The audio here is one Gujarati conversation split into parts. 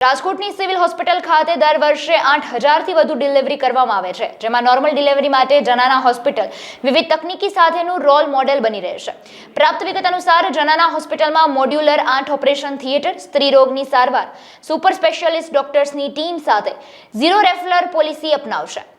રાજકોટની સિવિલ હોસ્પિટલ ખાતે દર વર્ષે આઠ હજારથી વધુ ડિલિવરી કરવામાં આવે છે, જેમાં નોર્મલ ડિલિવરી માટે જનાના હોસ્પિટલ વિવિધ તકનીકી સાથેનું રોલ મોડેલ બની રહેશે પ્રાપ્ત વિગત અનુસાર, જનાના હોસ્પિટલમાં મોડ્યુલર આઠ ઓપરેશન થિયેટર, સ્ત્રી રોગની સારવાર, સુપર સ્પેશિયાલિસ્ટ ડોક્ટર્સની ટીમ સાથે ઝીરો રેફલર પોલિસી અપનાવશે.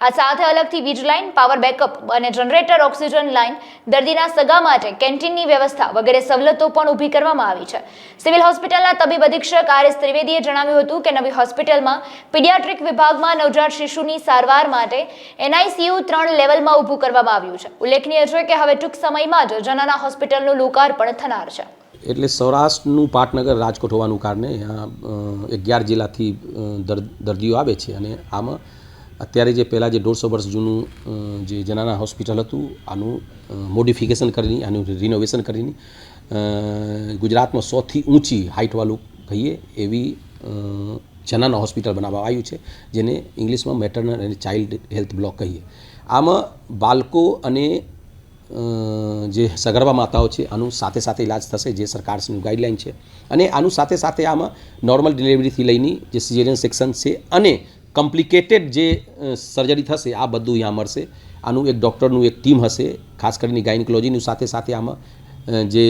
આ સાથે અલગથી વીજ લાઇન પાવર બેકઅપ અને જનરેટર ઓક્સિજન લાઇન દર્દીના સગા માટે કેન્ટીનની વ્યવસ્થા વગેરે સવલતો પણ ઊભી કરવામાં આવી છે સિવિલ હોસ્પિટલના તબીબ અધિક્ષક આર એસ ત્રિવેદીએ જણાવ્યું હતું કે નવી હોસ્પિટલમાં પીડિયાટ્રિક વિભાગમાં નવજાત શિશુની સારવાર માટે એનઆઈસીયુ ત્રણ લેવલમાં ઊભું કરવામાં આવ્યું છે ઉલ્લેખનીય છે કે હવે ટૂંક સમયમાં જ જનાના હોસ્પિટલનું લોકાર્પણ થનાર છે એટલે સૌરાષ્ટ્રનું પાટનગર રાજકોટ હોવાનું કારણે અહીંયા અગિયાર જિલ્લાથી દર્દીઓ આવે છે અને આમાં અત્યારે જે પહેલાં જે દોઢસો વર્ષ જૂનું જે જનાના હોસ્પિટલ હતું, આનું મોડિફિકેશન કરીને, આનું રિનોવેશન કરીને ગુજરાતમાં સૌથી ઊંચી હાઇટવાળું કહીએ એવી જનાના હોસ્પિટલ બનાવવા આવ્યું છે, જેને ઇંગ્લિશમાં મેટરનલ અને ચાઇલ્ડ હેલ્થ બ્લોક કહીએ. આમાં બાળકો અને જે સગર્ભા માતાઓ છે, આનું સાથે સાથે ઇલાજ થશે, જે સરકારશ્રીનું ગાઈડલાઇન છે. અને આનું સાથે સાથે આમાં નોર્મલ ડિલિવરીથી લઈને જે સિઝેરિયન સેક્શન છે અને કોમ્પ્લિકેટેડ જે સર્જરી થશે, આ બધું અહીંયા મળશે. આનું એક ડૉક્ટરનું એક ટીમ હશે, ખાસ કરીને ગાયનિકોલોજીનું સાથે સાથે આમાં જે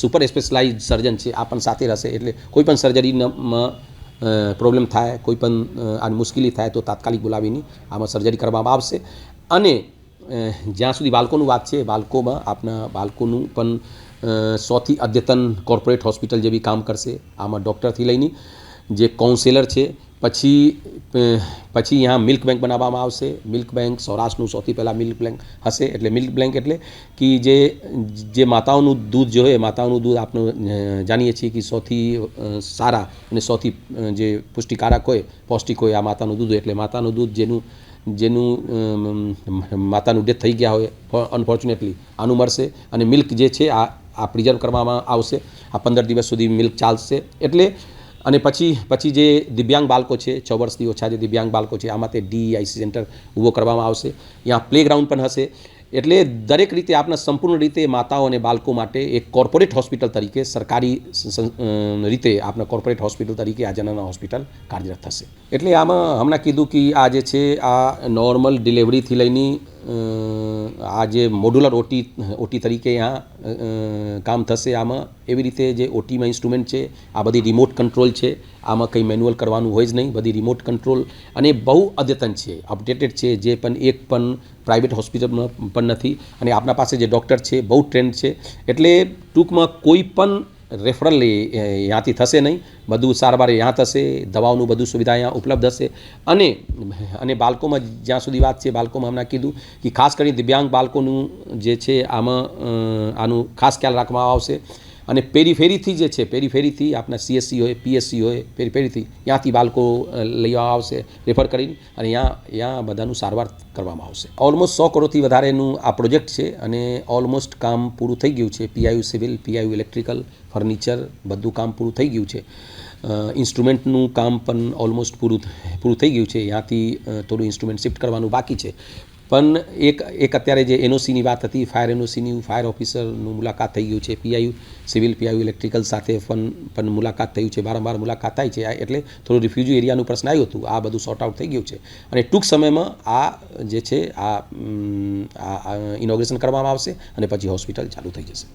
સુપર સ્પેશલાઇઝ સર્જન છે, આ પણ સાથે રહેશે. એટલે કોઈ પણ સર્જરીમાં પ્રોબ્લેમ થાય, કોઈ પણ આ મુશ્કેલી થાય, તો તાત્કાલિક બોલાવીને આમાં સર્જરી કરવામાં આવશે. અને જ્યાં સુધી બાળકોનું વાત છે, બાળકોમાં આપના બાળકોનું પણ સૌથી અદ્યતન કોર્પોરેટ હોસ્પિટલ જેવી કામ કરશે, આમાં ડૉક્ટરથી લઈને જે કાઉન્સેલર છે પછી પછી અહીંયા મિલ્ક બેંક બનાવવામાં આવશે. મિલ્ક બેંક સૌરાષ્ટ્રનું સૌથી પહેલાં મિલ્ક બેંક હશે, એટલે મિલ્ક બેંક એટલે કે જે જે માતાઓનું દૂધ જો હોય માતાઓનું દૂધ આપણે જાણીએ છીએ કે સૌથી સારા અને સૌથી જે પુષ્ટિકારક હોય, પૌષ્ટિક હોય આ માતાનું દૂધ હોય. એટલે માતાનું દૂધ જેનું જેનું માતાનું ડેથ થઈ ગયા હોય અનફોર્ચ્યુનેટલી આનું મળશે અને મિલ્ક જે છે, આ આ પ્રિઝર્વ કરવામાં આવશે. આ પંદર દિવસ સુધી મિલ્ક ચાલશે. એટલે અને પછી પછી જે દિવ્યાંગ બાળકો છે, છ વર્ષથી ઓછા જે દિવ્યાંગ બાળકો છે, આમાં તે ડીઆઈસી સેન્ટર ઊભો કરવામાં આવશે. ત્યાં પ્લેગ્રાઉન્ડ પણ હશે. એટલે દરેક રીતે આપણા સંપૂર્ણ રીતે માતાઓ અને બાળકો માટે એક કોર્પોરેટ હોસ્પિટલ તરીકે સરકારી રીતે આપણા કોર્પોરેટ હોસ્પિટલ તરીકે આ જનરલ હોસ્પિટલ કાર્યરત થશે. એટલે આમાં હમણાં કીધું કે આ જે છે, આ નોર્મલ ડિલિવરીથી લઈને આ જે મોડ્યુલર ઓટી ઓટી તરીકે અહીંયા કામ થશે આમાં. એવી રીતે જે ઓટીમાં ઇન્સ્ટ્રુમેન્ટ છે, આ બધી રિમોટ કંટ્રોલ છે. આમાં કંઈ મેન્યુઅલ કરવાનું હોય જ નહીં, બધી રિમોટ કંટ્રોલ અને બહુ અદ્યતન છે અપડેટેડ છે, જે પણ એક પણ પ્રાઇવેટ હોસ્પિટલમાં પણ નથી. અને આપણા પાસે જે ડૉક્ટર છે, બહુ ટ્રેન્ડ છે. એટલે ટૂંકમાં કોઈ પણ રેફરલ ત્યાંથી થશે નહીં. બધું સારવાર ત્યાં થશે, દવાઓનું બધું સુવિધા અહીંયા ઉપલબ્ધ હશે. અને અને બાળકોમાં જ્યાં સુધી વાત છે, બાળકોમાં હમણાં કીધું કે ખાસ કરીને દિવ્યાંગ બાળકોનું જે છે, આમાં આનું ખાસ ખ્યાલ રાખવામાં આવશે. અને પેરીફેરીથી જે છે પેરીફેરીથી આપણા સીએસસી હોય પીએસસી હોય પેરીફેરીથી ત્યાંથી બાળકો અ, આવશે રેફર કરીને અને ત્યાં ત્યાં બધાનું સારવાર કરવામાં આવશે. ઓલમોસ્ટ સો કરોડથી વધારેનું આ પ્રોજેક્ટ છે અને ઓલમોસ્ટ કામ પૂરું થઈ ગયું છે. PIU civil PIU electrical furniture બધું કામ પૂરું થઈ ગયું છે. ઇન્સ્ટ્રુમેન્ટનું કામ પણ ઓલમોસ્ટ પૂરું પૂરું થઈ ગયું છે. ત્યાંથી થોડું ઇન્સ્ટ્રુમેન્ટ શિફ્ટ કરવાનું બાકી છે. પણ એક એક અત્યારે જે એનઓસીની વાત હતી, ફાયર એનઓસીની, ફાયર ઓફિસરનું મુલાકાત થઈ ગયું છે પીઆઈયુ સિવિલ પીઆઈયુ ઇલેક્ટ્રિકલ સાથે પણ પણ મુલાકાત થયું છે, વારંવાર મુલાકાત થાય છે. એટલે થોડું રિફ્યુજી એરિયાનું પ્રશ્ન આવ્યું હતું. આ બધું સોર્ટ આઉટ થઈ ગયું છે. અને ટૂંક સમયમાં આ જે છે, આ ઇનોગ્રેશન કરવામાં આવશે અને પછી હોસ્પિટલ ચાલુ થઈ જશે.